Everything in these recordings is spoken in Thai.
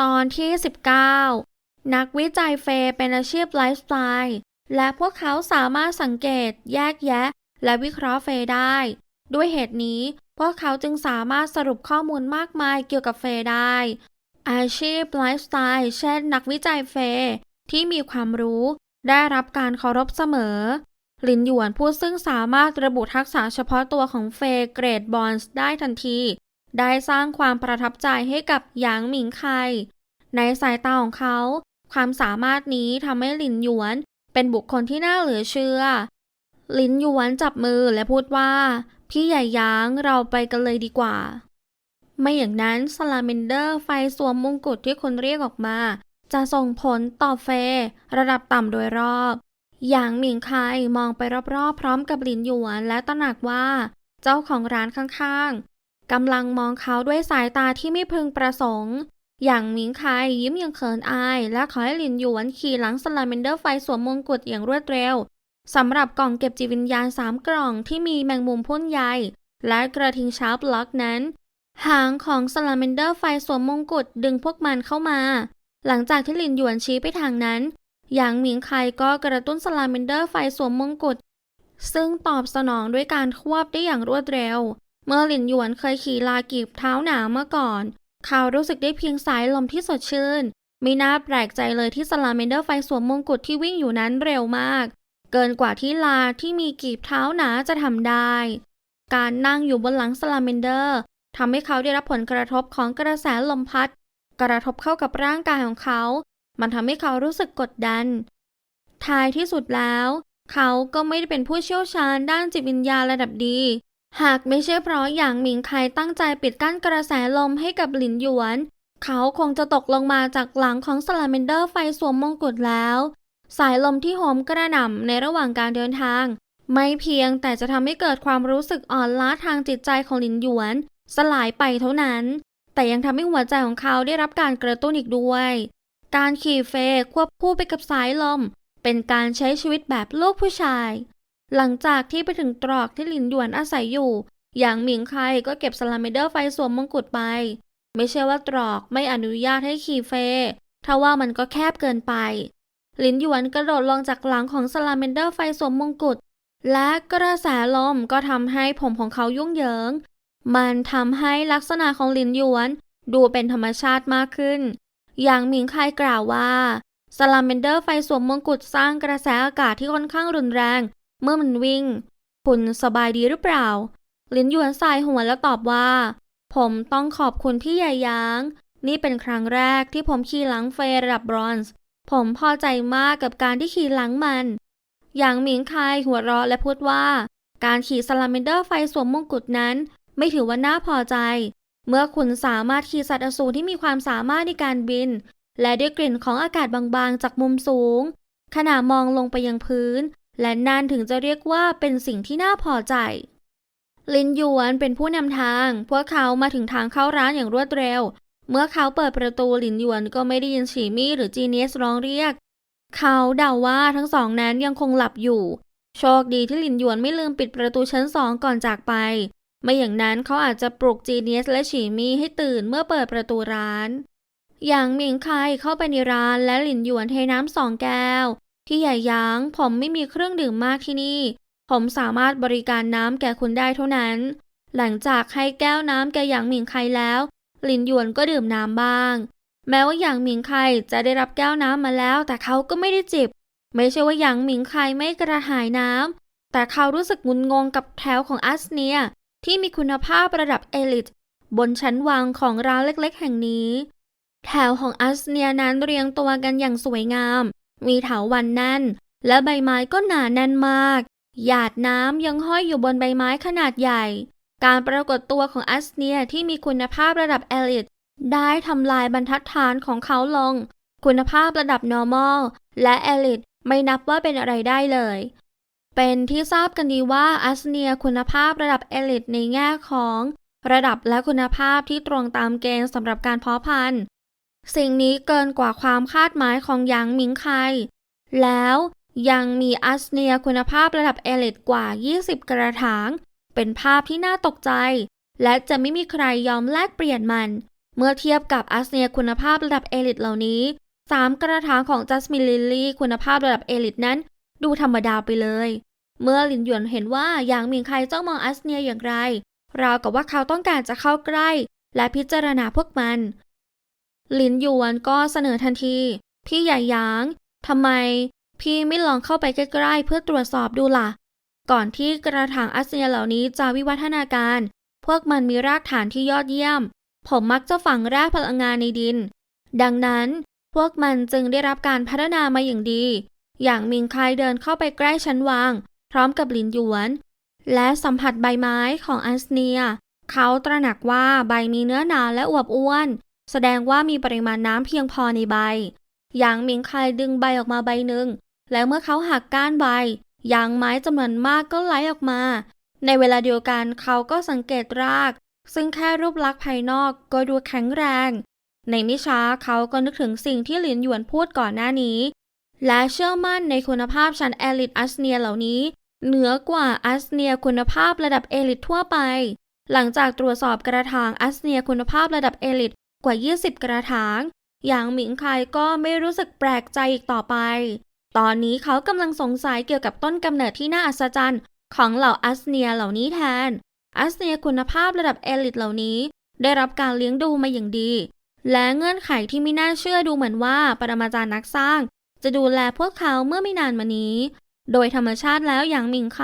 ตอนที่ 19 นักวิจัยเฟเป็นอาชีพไลฟ์สไตล์และพวกเขาสามารถสังเกต แยกแยะ และวิเคราะห์เฟได้ ด้วยเหตุนี้ พวกเขาจึงสามารถสรุปข้อมูลมากมายเกี่ยวกับเฟได้ อาชีพไลฟ์สไตล์เช่น นักวิจัยเฟที่มีความรู้ ได้รับการเคารพเสมอ หลินหยวนผู้ซึ่งสามารถระบุทักษะเฉพาะตัวของเฟเกรดบอนส์ได้ทันที ได้สร้างความประทับใจให้กับหยางหมิงไค ในสายตาของเขา ความสามารถนี้ทำให้หลินหยวน เป็นบุคคลที่น่าเหลือเชื่อ หลินหยวนจับมือและพูดว่า พี่ใหญ่หยางเราไปกันเลยดีกว่า ไม่อย่างนั้นสลาเมนเดอร์ไฟสวมมงกุฎที่คนเรียกออกมา จะส่งผลต่อเฟยระดับต่ำโดยรอบหยางหมิงไคมองไปรอบๆ พร้อมกับหลินหยวนและตระหนักว่า เจ้าของร้านข้างๆ กำลังมองเขาด้วยสายตาที่ไม่พึงประสงค์ อย่างหมิงไคยิ้มอย่างเขินอาย และขอให้หลินหยวนขี่หลังสลาเมนเดอร์ไฟสวมมงกุฎอย่างรวดเร็วสำหรับกล่องเก็บจิตวิญญาณสามกล่องที่มีแมงมุมพ่นใยและกระทิงชาร์ปล็อกนั้น หางของสลาเมนเดอร์ไฟสวมมงกุฎดึงพวกมันเข้ามา หลังจากที่หลินหยวนชี้ไปทางนั้น หยางหมิงไคก็กระตุ้นสลาเมนเดอร์ไฟสวมมงกุฎซึ่งตอบสนองด้วยการควบได้อย่างรวดเร็ว เมื่อหลินหยวนเคยขี่ลากีบเท้าหนาเมื่อก่อน เขารู้สึกได้เพียงสายลมที่สดชื่นไม่น่าแปลกใจเลยที่สลาเมนเดอร์ไฟสวมมงกุฎที่วิ่งอยู่นั้นเร็วมาก เกินกว่าที่ลาที่มีกีบเท้าหนาจะทำได้ การนั่งอยู่บนหลังสลาเมนเดอร์ทำให้เขาได้รับผลกระทบของกระแสลมพัด กระทบเข้ากับร่างกายของเขา มันทำให้เขารู้สึกกดดัน ท้ายที่สุดแล้ว เขาก็ไม่ได้เป็นผู้เชี่ยวชาญด้านจิตวิญญาณระดับดี หากไม่ใช่เพราะอย่างหมิงไคตั้งใจปิดกั้นกระแสลมให้กับหลินหยวน เขาคงจะตกลงมาจากหลังของสลาเมนเดอร์ไฟสวมมงกุฎแล้ว สายลมที่โหมกระหน่ำในระหว่างการเดินทาง ไม่เพียงแต่จะทำให้เกิดความรู้สึกอ่อนล้าทางจิตใจของหลินหยวน สลายไปเท่านั้น แต่ยังทำให้หัวใจของเขาได้รับการกระตุ้นอีกด้วย การขี่เฟควบคู่ไปกับสายลม เป็นการใช้ชีวิตแบบโลกผู้ชาย หลังจากที่ไปถึงตรอกที่หลินหยวนอาศัยอยู่ อย่างหมิงไคก็เก็บสลาเมเดอร์ไฟสวมมงกุฎไป ไม่ใช่ว่าตรอกไม่อนุญาตให้ขี่เฟย์ถ้าว่ามันก็แคบเกินไป หลินหยวนกระโดดลงจากหลังของสลาเมนเดอร์ไฟสวมมงกุฎ และกระแสลมก็ทำให้ผมของเขายุ่งเหยิง มันทำให้ลักษณะของหลินหยวนดูเป็นธรรมชาติมากขึ้น อย่างหมิงไคกล่าวว่าสลาเมนเดอร์ไฟสวมมงกุฎสร้างกระแสอากาศที่ค่อนข้างรุนแรง เมื่อมันวิ่ง คุณสบายดีหรือเปล่า ลินหยวนสายหัวแล้วตอบว่า ผมต้องขอบคุณพี่ใหญ่ยาง นี่เป็นครั้งแรกที่ผมขี่หลังเฟย์ระดับบรอนซ์ ผมพอใจมากกับการที่ขี่หลังมัน อย่างหมิงไคหัวเราะและพูดว่า การขี่สลาเมนเดอร์ไฟสวมมงกุฎนั้น ไม่ถือว่าน่าพอใจ เมื่อคุณสามารถขี่สัตว์อสูรที่มีความสามารถในการบิน และด้วยกลิ่นของอากาศบางๆ จากมุมสูงขณะมองลงไปยังพื้น และนั่นถึงจะเรียกว่าเป็นสิ่งที่น่าพอใจ ลินหยวนเป็นผู้นำทาง พวกเขามาถึงทางเข้าร้านอย่างรวดเร็ว เมื่อเขาเปิดประตูหลินหยวนก็ไม่ได้ยินฉีมี่หรือจีเนียสร้องเรียก เขาเดาว่าทั้งสองนั้นยังคงหลับอยู่ โชคดีที่หลินหยวนไม่ลืมปิดประตูชั้นสองก่อนจากไป ไม่อย่างนั้นเขาอาจจะปลุกจีเนียสและฉีมี่ให้ตื่นเมื่อเปิดประตูร้าน อย่างหมิงไคเข้าไปในร้านและหลินหยวนเทน้ำสองแก้ว พี่ใหญ่ยางผมไม่มีเครื่องดื่มมากที่นี่ ผมสามารถบริการน้ำแก่คุณได้เท่านั้น หลังจากให้แก้วน้ำแก่หยางหมิงไคแล้ว หลินหยวนก็ดื่มน้ำบ้าง แม้ว่าหยางหมิงไคจะได้รับแก้วน้ำมาแล้ว แต่เขาก็ไม่ได้จิบ ไม่ใช่ว่าหยางหมิงไคไม่กระหายน้ำแต่เขารู้สึกงุนงงกับแถวของอัสเนียที่มีคุณภาพระดับเอลิทบนชั้นวางของร้านเล็กๆ แห่งนี้ แถวของอัสเนียนั้นเรียงตัวกันอย่างสวยงาม มีเถาวันแน่น และใบไม้ก็หนาแน่นมาก หยาดน้ำยังห้อยอยู่บนใบไม้ขนาดใหญ่ การปรากฏตัวของอัสเนียที่มีคุณภาพระดับเอลิทได้ทำลายบรรทัดฐานของเขาลง คุณภาพระดับ normal และ elite ไม่นับว่าเป็นอะไรได้เลย เป็นที่ทราบกันดีว่าอัสเนียคุณภาพระดับ elite ในแง่ของ ระดับและคุณภาพที่ตรงตามเกณฑ์สำหรับการเพาะพันธุ์ สิ่งนี้เกินกว่าความคาดหมายของหยางหมิงไค แล้วยังมีอัสเนียคุณภาพระดับเอลิทกว่า 20 กระถาง เป็นภาพที่น่าตกใจ และจะไม่มีใครยอมแลกเปลี่ยนมัน เมื่อเทียบกับอัสเนียคุณภาพระดับเอลิทเหล่านี้สามกระถางของจัสมินลิลลี่คุณภาพระดับเอลิทนั้น ดูธรรมดาไปเลย เมื่อหลินหยวนเห็นว่าหยางหมิงไคจ้องมองอัสเนียอย่างไร ราวกับว่าเขาต้องการจะเข้าใกล้ และพิจารณาพวกมัน หลินหยวนก็เสนอทันที พี่ใหญ่หยางทำไม พี่ไม่ลองเข้าไปใกล้ๆเพื่อตรวจสอบดูล่ะ ก่อนที่กระถางอัสนียเหล่านี้จะวิวัฒนาการ พวกมันมีรากฐานที่ยอดเยี่ยม ผมมักจะฝังแร่พลังงานในดิน ดังนั้นพวกมันจึงได้รับการพัฒนามาอย่างดี อย่างมิงคายเดินเข้าไปใกล้ชั้นวาง พร้อมกับหลินหยวน และสัมผัสใบไม้ของอัสเนีย เขาตระหนักว่าใบมีเนื้อหนาและอวบอ้วน แสดงว่ามีปริมาณน้ำเพียงพอในใบอย่างมิงคายดึงใบออกมาใบหนึ่ง แล้วเมื่อเขาหักก้านใบยางไม้จำนวนมากก็ไหลออกมา ในเวลาเดียวกันเขาก็สังเกตราก ซึ่งแค่รูปลักษณ์ภายนอกก็ดูแข็งแรง ในไม่ช้าเขาก็นึกถึงสิ่งที่หลินหยวนพูดก่อนหน้านี้ และเชื่อมั่นในคุณภาพชั้นเอลิทอัสเนียเหล่านี้ เหนือกว่าอัสเนียคุณภาพระดับเอลิททั่วไป หลังจากตรวจสอบกระถางอัสเนียคุณภาพระดับเอลิท กว่า 20 กระถาง อย่างหมิงคายก็ไม่รู้สึกแปลกใจอีกต่อไป ตอนนี้เขากำลังสงสัยเกี่ยวกับต้นกำเนิดที่น่าอัศจรรย์ของเหล่าอัสเนียเหล่านี้แทน อัสเนียคุณภาพระดับเอลิทเหล่านี้ ได้รับการเลี้ยงดูมาอย่างดี และเงื่อนไขที่ไม่น่าเชื่อดูเหมือนว่าปรมาจารย์นักสร้าง จะดูแลพวกเขาเมื่อไม่นานมานี้ โดยธรรมชาติแล้วอย่างหมิงไค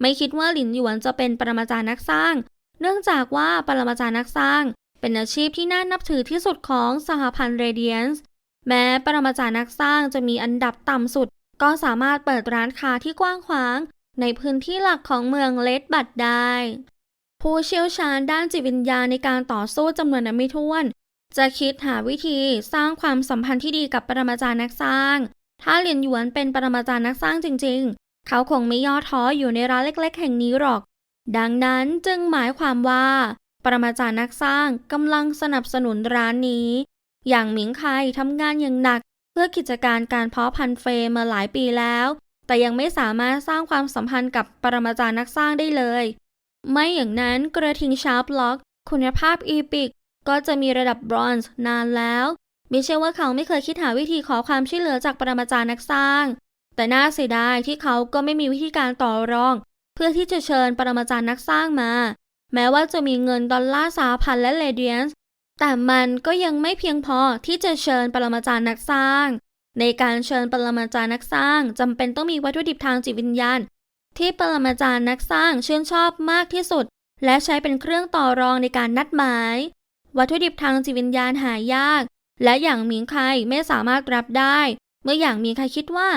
ไม่คิดว่าหลินหยวนจะเป็นปรมาจารย์นักสร้าง เนื่องจากว่าปรมาจารย์นักสร้าง เป็นอาชีพที่น่านับถือที่สุดของสหพันธ์เรเดียนส์แม้ปรมาจารย์นักสร้างจะมีอันดับต่ำสุด ก็สามารถเปิดร้านค้าที่กว้างขวาง ในพื้นที่หลักของเมืองเลดบัตได้ ผู้เชี่ยวชาญด้านจิตวิญญาณในการต่อสู้จำนวนนับไม่ถ้วน จะคิดหาวิธีสร้างความสัมพันธ์ที่ดีกับปรมาจารย์นักสร้าง ถ้าเหรียญหยวนเป็นปรมาจารย์นักสร้างจริง ๆ เขาคงไม่ย่อท้ออยู่ในร้านเล็ก ๆ แห่งนี้หรอก ดังนั้นจึงหมายความว่า ปรมาจารย์นักสร้างกำลังสนับสนุนร้านนี้ อย่างหมิงไคทำงานอย่างหนัก เพื่อกิจการการเพาะพันธุ์เฟรมาหลายปีแล้ว แต่ยังไม่สามารถสร้างความสัมพันธ์กับปรมาจารย์นักสร้างได้เลย ไม่อย่างนั้นกระทิงชาร์ปล็อก คุณภาพอีพิกก็จะมีระดับบรอนซ์นานแล้วไม่ใช่ว่าเขาไม่เคยคิดหาวิธีขอความช่วยเหลือจากปรมาจารย์นักสร้าง แต่น่าเสียดายที่เขาก็ไม่มีวิธีการต่อรอง เพื่อที่จะเชิญปรมาจารย์นักสร้างมา แม้ว่าจะมีเงินดอลลาร์สหพันและเลเดียนส์แต่มันก็ยังไม่เพียงพอที่จะเชิญปรมาจารย์นักสร้าง ในการเชิญปรมาจารย์นักสร้างจำเป็นต้องมีวัตถุดิบทางจิตวิญญาณ ที่ปรมาจารย์นักสร้างชื่นชอบมากที่สุด และใช้เป็นเครื่องต่อรองในการนัดหมาย วัตถุดิบทางจิตวิญญาณหายาก และอย่างหมิงไคไม่สามารถรับได้ เมื่ออย่างหมิงไคคิดว่า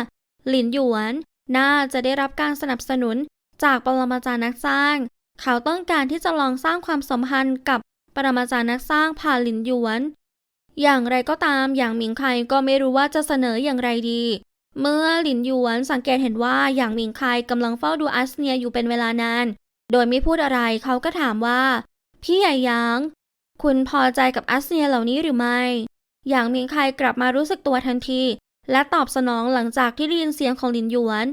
หลินหยวน น่าจะได้รับการสนับสนุนจากปรมาจารย์นักสร้าง เขาต้องการที่จะลองสร้างความสัมพันธ์กับปรมาจารย์นักสร้างผ่าลินหยวน อย่างไรก็ตามอย่างหมิงไคก็ไม่รู้ว่าจะเสนออย่างไรดี เมื่อหลินหยวนสังเกตเห็นว่าอย่างหมิงไคกำลังเฝ้าดูอัสเนียอยู่เป็นเวลานาน โดยไม่พูดอะไรเขาก็ถามว่า พี่ใหญ่ยาง คุณพอใจกับอัสเนียเหล่านี้หรือไม่ อย่างหมิงไคกลับมารู้สึกตัวทันที และตอบสนองหลังจากที่ได้ยินเสียงของหลินหยวน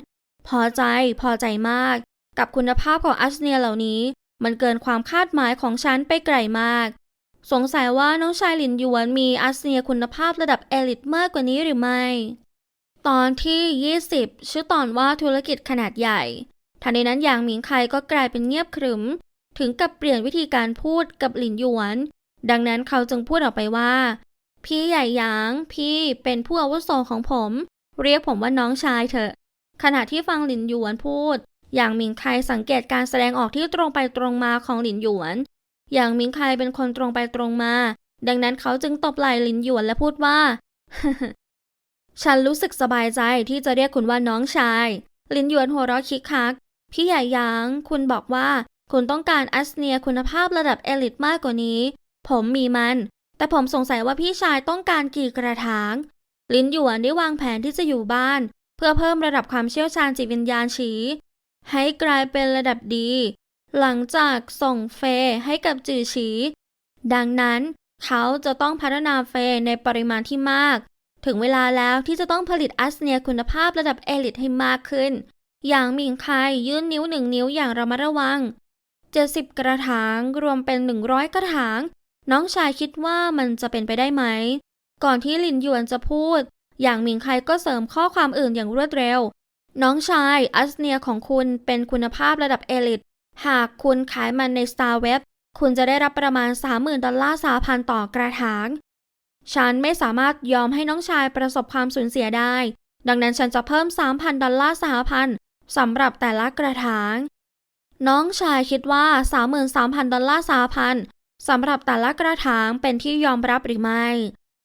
พอใจพอใจมาก กับคุณภาพของอัสเนียเหล่านี้ มันเกินความคาดหมายของฉันไปไกลมาก สงสัยว่าน้องชายหลินหยวนมีอัสเนียคุณภาพระดับเอลิทมากกว่านี้หรือไม่ ตอนที่ 20 ชื่อตอนว่าธุรกิจขนาดใหญ่ทันใดนั้นอย่างหมิงไคก็กลายเป็นเงียบขรึม ถึงกับเปลี่ยนวิธีการพูดกับหลินหยวน ดังนั้นเขาจึงพูดออกไปว่า พี่ใหญ่หยาง พี่เป็นผู้อาวุโสของผม เรียกผมว่าน้องชายเถอะ ขณะที่ฟังหลินหยวนพูด อย่างหมิงไคสังเกตการแสดงออกที่ตรงไปตรงมาของหลินหยวน อย่างหมิงไคเป็นคนตรงไปตรงมา ดังนั้นเขาจึงตบไหล่หลินหยวนและพูดว่า ฉันรู้สึกสบายใจที่จะเรียกคุณว่าน้องชาย ลินหยวนหัวเราะคิกคัก พี่ใหญ่ยาง คุณบอกว่า คุณต้องการอัสเนียคุณภาพระดับเอลิทมากกว่านี้ ผมมีมัน แต่ผมสงสัยว่าพี่ชายต้องการกี่กระถาง ลินหยวนได้วางแผนที่จะอยู่บ้าน เพื่อเพิ่มระดับความเชี่ยวชาญจิตวิญญาณฉี ให้กลายเป็นระดับดี หลังจากส่งเฟให้กับจือฉี ดังนั้นเขาจะต้องพัฒนาเฟในปริมาณที่มาก ถึงเวลาแล้วที่จะต้องผลิตอัสเนียคุณภาพระดับเอลิทให้มากขึ้น อย่างหมิงไคยื่นนิ้วหนึ่งนิ้วอย่างระมัดระวัง 70 กระถางรวมเป็น 100 กระถาง น้องชายคิดว่ามันจะเป็นไปได้ไหม ก่อนที่ลินหยวนจะพูด อย่างหมิงไคก็เสริมข้อความอื่นอย่างรวดเร็ว น้องชายอัสเนียของคุณเป็นคุณภาพระดับเอลิทหากคุณขายมันใน Star Web คุณจะได้รับประมาณ 30,000 ดอลลาร์สหพันต่อกระถาง ฉันไม่สามารถยอมให้น้องชายประสบความสูญเสียได้ ดังนั้นฉันจะเพิ่ม 3,000 ดอลลาร์สหพันสำหรับแต่ละกระถาง น้องชายคิดว่า 33,000 ดอลลาร์สหพันสำหรับแต่ละกระถางเป็นที่ยอมรับหรือไม่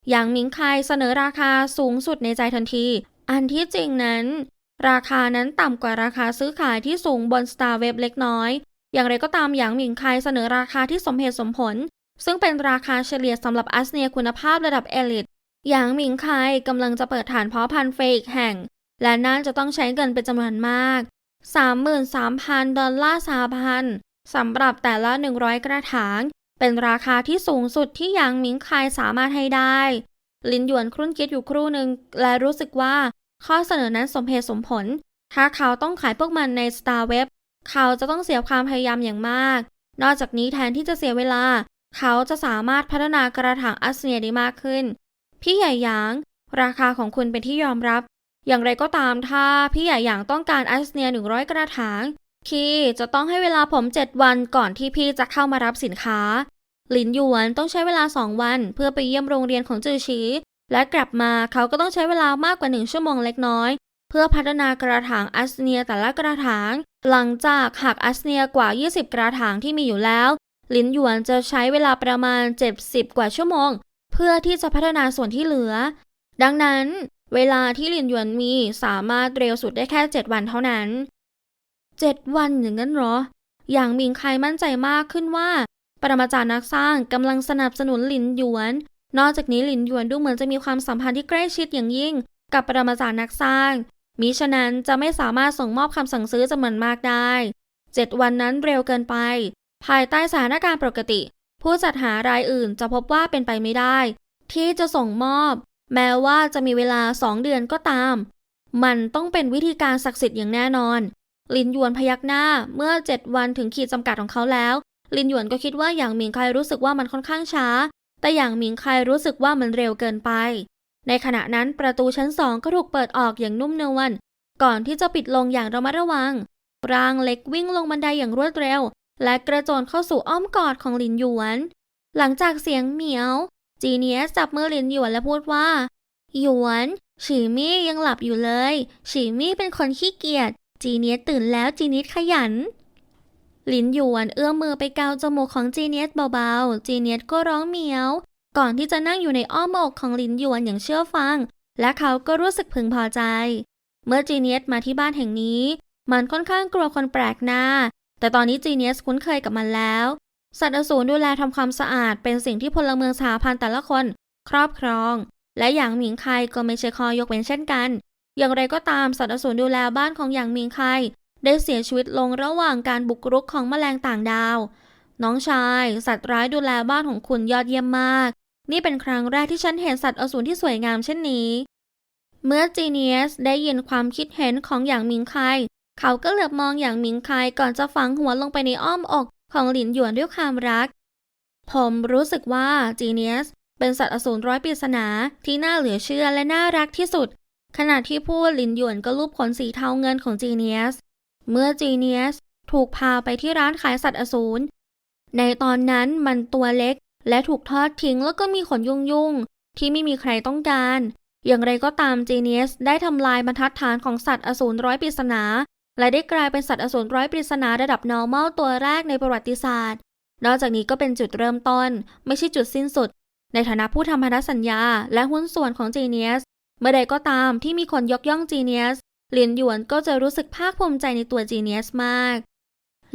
อย่างหมิงไคเสนอราคาสูงสุดในใจทันที อันที่จริงนั้น ราคานั้นต่ำกว่าราคาซื้อขายที่สูงบน Star Web เล็กน้อย อย่างไรก็ตามอย่างหมิงไคเสนอราคาที่สมเหตุสมผล ซึ่งเป็นราคาเฉลี่ยสำหรับอัสเนียคุณภาพระดับเอลิทอย่างหมิงไคกำลังจะเปิดฐานเพาะพันธุ์เฟอีกแห่ง และนั่นจะต้องใช้เงินเป็นจำนวนมาก 33,000 ดอลลาร์สหพันสำหรับแต่ละ 100 กระถาง เป็นราคาที่สูงสุดที่หยางหมิงไคสามารถให้ได้ ลินหยวนครุ่นคิดอยู่ครู่หนึ่งและรู้สึกว่า ข้อเสนอนั้นสมเหตุสมผล ถ้าเขาต้องขายพวกมันใน Star Web เขาจะต้องเสียความพยายามอย่างมาก นอกจากนี้แทนที่จะเสียเวลา เขาจะสามารถพัฒนากระถางอัสเนียได้มากขึ้น พี่ใหญ่หยาง ราคาของคุณเป็นที่ยอมรับ อย่างไรก็ตามถ้าพี่ใหญ่หยางต้องการอัสเนีย100 กระถางคีจะต้องให้เวลาผม 7 วันก่อนที่พี่จะเข้ามารับสินค้า หลินหยวนต้องใช้เวลา 2 วัน เพื่อไปเยี่ยมโรงเรียนของจือชี และกลับมาเขาก็ต้องใช้เวลามากกว่า 1 ชั่วโมงเล็กน้อย เพื่อพัฒนากระถางอัสเนียแต่ละกระถาง หลังจากหักอัสเนียกว่า 20 กระถางที่มีอยู่แล้วหลินหยวนจะใช้เวลาประมาณ 70 กว่าชั่วโมง เพื่อที่จะพัฒนาส่วนที่เหลือ ดังนั้น เวลาที่หลินหยวนมีสามารถเร็วสุดได้แค่ 7 วันเท่านั้น 7 วันอย่างนั้นหรอ อย่างมิงไคมั่นใจมากขึ้นว่า ปรมาจารย์นักสร้างกำลังสนับสนุนหลินหยวน นอกจากนี้หลินหยวนดูเหมือนจะมีความสัมพันธ์ที่ใกล้ชิดอย่างยิ่ง กับปรมาจารย์นักสร้าง มิฉะนั้นจะไม่สามารถส่งมอบคำสั่งซื้อจำนวนมากได้ 7 วันนั้นเร็วเกินไป ภายใต้สถานการณ์ปกติ ผู้จัดหารายอื่นจะพบว่าเป็นไปไม่ได้ ที่จะส่งมอบ แม้ว่าจะมีเวลา 2 เดือนก็ตาม มันต้องเป็นวิธีการศักดิ์สิทธิ์อย่างแน่นอนลินหยวนพยักหน้าเมื่อ 7 วันถึงขีดจำกัดของเขาแล้ว ลินหยวนก็คิดว่าอย่างหมิงไครู้สึกว่ามันค่อนข้างช้า แต่อย่างหมิงไครู้สึกว่ามันเร็วเกินไป ในขณะนั้นประตูชั้นสองก็ถูกเปิดออกอย่างนุ่มนวลก่อนที่จะปิดลงอย่างระมัดระวังร่างเล็กวิ่งลงบันไดอย่างรวดเร็ว และกระโจนเข้าสู่อ้อมกอดของหลินหยวน หลังจากเสียงเหมียว จีเนียสจับมือหลินหยวนและพูดว่า หยวนฉีมี่ยังหลับอยู่เลยฉีมี่เป็นคนขี้เกียจจีเนียสตื่นแล้วจีนียสขยัน ลินหยวนเอื้อมมือไปเกาจมูกของจีเนียสเบาๆ จีเนียสก็ร้องเหมียว ก่อนที่จะนั่งอยู่ในอ้อมอกของลินหยวนอย่างเชื่อฟัง และเขาก็รู้สึกพึงพอใจ เมื่อจีเนียสมาที่บ้านแห่งนี้ มันค่อนข้างกลัวคนแปลกหน้า แต่ตอนนี้จีเนียสคุ้นเคยกับมันแล้ว สัตว์อสูรดูแลทำความสะอาดเป็นสิ่งที่พลเมืองสหพันธ์แต่ละคน ครอบครอง และอย่างหมิงไคก็ไม่ใช่ข้อยกเว้นเช่นกัน อย่างไรก็ตามสัตว์อสูรดูแลบ้านของอย่างหมิงไค ได้เสียชีวิตลงระหว่างการบุกรุกของแมลงต่างดาว น้องชาย สัตว์ร้ายดูแลบ้านของคุณยอดเยี่ยมมาก นี่เป็นครั้งแรกที่ฉันเห็นสัตว์อสูรที่สวยงามเช่นนี้ เมื่อจีเนียสได้ยินความคิดเห็นของอย่างหมิงไคเขาก็เหลือบมองอย่างหมิงไคก่อนจะฝังหัวลงไปในอ้อมอกของหลินหยวนด้วยความรัก ผมรู้สึกว่าจีเนียสเป็นสัตว์อสูรร้อยปริศนาที่น่าเหลือเชื่อและน่ารักที่สุด ขณะที่พูดหลินหยวนก็ลูบขนสีเทาเงินของจีเนียส เมื่อจีเนียสถูกพาไปที่ร้านขายสัตว์อสูร ในตอนนั้นมันตัวเล็กและถูกทอดทิ้งแล้วก็มีขนยุ่งๆ ที่ไม่มีใครต้องการ อย่างไรก็ตามจีเนียสได้ทำลายบรรทัดฐานของสัตว์อสูรร้อยปริศนา และได้กลายเป็นสัตว์อสูรร้อยปริศนาระดับ normal ตัวแรกในประวัติศาสตร์ นอกจากนี้ก็เป็นจุดเริ่มต้น ไม่ใช่จุดสิ้นสุด ในฐานะผู้ทำพันธสัญญา และหุ้นส่วนของจีเนียสเมื่อใดก็ตามที่มีคนยกย่องจีเนียส หลินหยวนก็จะรู้สึกภาคภูมิใจในตัวจีเนียสมาก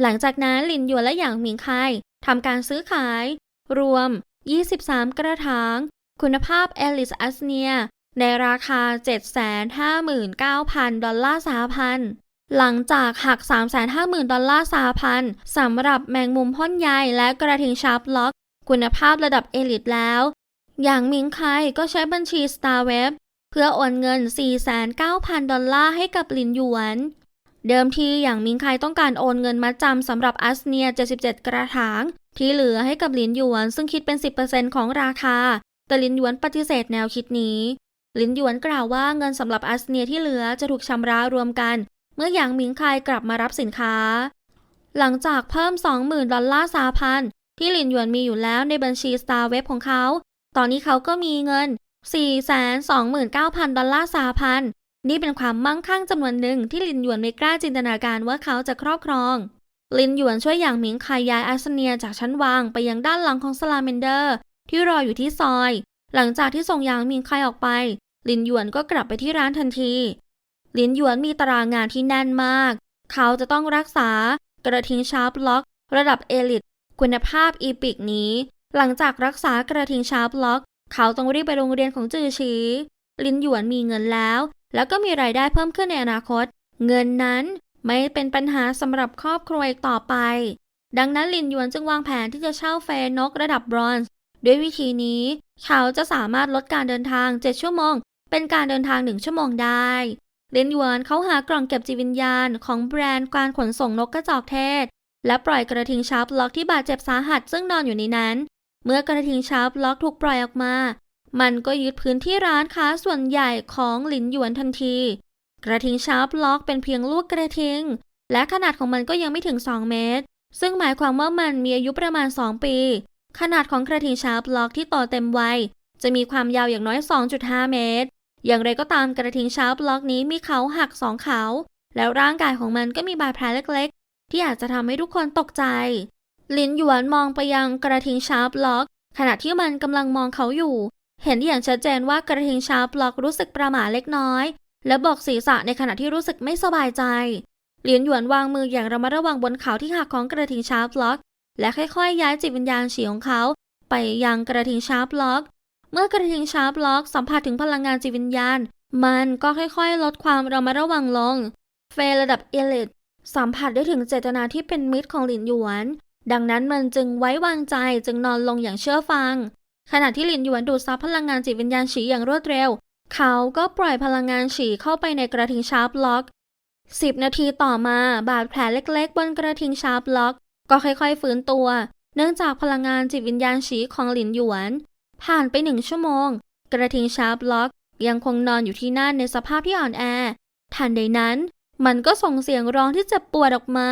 หลังจากนั้นหลินหยวนและหยางหมิงไคทำการซื้อขาย รวม 23 กระถาง คุณภาพเอลิสอัสเนีย ในราคา 759,000 ดอลลาร์สหพันหลังจากหัก 350,000 ดอลลาร์สหพันสำหรับแมงมุมพ่นใยและกระทิงชาร์ปล็อก คุณภาพระดับเอลิทแล้ว อย่างมิงไคก็ใช้บัญชี Star Web เพื่อโอนเงิน 4,9,000 ดอลลาร์ให้กับหลินหยวน เดิมทีอย่างมิงไคต้องการโอนเงินมาจำสำหรับอัสเนีย 77 กระถาง ที่เหลือให้กับหลินหยวน ซึ่งคิดเป็น 10%ของราคา แต่หลินหยวนปฏิเสธแนวคิดนี้ หลินหยวนกล่าวว่าเงินสำหรับอัสเนียที่เหลือจะถูกชำระรวมกัน เมื่อหยางมิงไคกลับมารับสินค้า หลังจากเพิ่ม 20,000 ดอลลาร์สหพันธ์ที่หลินหยวนมีอยู่แล้วในบัญชี Star Web ของเขา ตอนนี้เขาก็มีเงิน 429,000 ดอลลาร์สหพันธ์นี่เป็นความมั่งคั่งจำนวนหนึ่งที่ลินหยวนไม่กล้าจินตนาการว่าเขาจะครอบครอง ลินหยวนช่วยอย่างหมิงคายย้ายอาสเนียจากชั้นวางไปยังด้านหลังของสลาเมนเดอร์ ที่รออยู่ที่ซอย หลังจากที่ส่งยางหมิงคายออกไป ลินหยวนก็กลับไปที่ร้านทันที ลินหยวนมีตารางงานที่แน่นมาก เขาจะต้องรักษากระทิงชาร์ปล็อก ระดับเอลิทคุณภาพอีปิกนี้ หลังจากรักษากระทิงชาร์ปล็อก เขาต้องรีบไปโรงเรียนของจือชีลินหยวนมีเงินแล้ว แล้วก็มีรายได้เพิ่มขึ้นในอนาคต เงินนั้นไม่เป็นปัญหาสำหรับครอบครัวอีกต่อไป ดังนั้นลินหยวนจึงวางแผนที่จะเช่าเฟนกระดับบรอนซ์ ด้วยวิธีนี้ เขาจะสามารถลดการเดินทาง 7 ชั่วโมง เป็นการเดินทาง 1 ชั่วโมงได้ ลินหยวนเขาหากล่องเก็บจิตวิญญาณของแบรนด์การขนส่งนกกระจอกเทศ และปล่อยกระทิงชาร์ปล็อกที่บาดเจ็บสาหัสซึ่งนอนอยู่ในนั้น เมื่อกระทิงชาร์ปล็อกถูกปล่อยออกมา มันก็ยึดพื้นที่ร้านค้าส่วนใหญ่ของหลินหยวนทันที กระทิงชาร์ปล็อกเป็นเพียงลูกกระทิง และขนาดของมันก็ยังไม่ถึง 2 เมตร ซึ่งหมายความว่ามันมีอายุประมาณ 2 ปี ขนาดของกระทิงชาร์ปล็อกที่โตเต็มวัยจะมีความยาวอย่างน้อย 2.5 เมตร อย่างไรก็ตามกระทิงชาร์ปล็อกนี้มีเขาหักสองเขา แล้วร่างกายของมันก็มีบาดแผลเล็กๆ ที่อาจจะทำให้ทุกคนตกใจ ลินหยวนมองไปยังกระทิงชาร์ปล็อก ขณะที่มันกำลังมองเขาอยู่ เห็นอย่างชัดเจนว่ากระทิงชาร์ปล็อกรู้สึกประหม่าเล็กน้อย และบอกศีรษะในขณะที่รู้สึกไม่สบายใจเหรียญหยวนวางมืออย่างระมัดระวังบนเขาที่หักของกระทิงชาร์ปล็อก และค่อยๆ ย้ายจิตวิญญาณฉีของเขา ไปยังกระทิงชาร์ปล็อก เมื่อกระทิงชาร์ปล็อกสัมผัสถึงพลังงานจิตวิญญาณ มันก็ค่อยๆ ลดความระมัดระวังลง เฟยระดับเอลิทสัมผัสได้ถึงเจตนาที่เป็นมิตรของหลินหยวน ดังนั้นมันจึงไว้วางใจจึงนอนลงอย่างเชื่อฟัง ขณะที่หลินหยวนดูดซับพลังงานจิตวิญญาณฉีอย่างรวดเร็ว เขาก็ปล่อยพลังงานฉีเข้าไปในกระทิงชาร์ปล็อกสิบนาทีต่อมาบาดแผลเล็กๆ บนกระทิงชาร์ปล็อก ก็ค่อยๆฟื้นตัว เนื่องจากพลังงานจิตวิญญาณฉีของหลินหยวน ผ่านไปหนึ่งชั่วโมง กระทิงชาร์ปล็อกยังคงนอนอยู่ที่นั่นในสภาพที่อ่อนแอ ทันใดนั้น มันก็ส่งเสียงร้องที่เจ็บปวดออกมา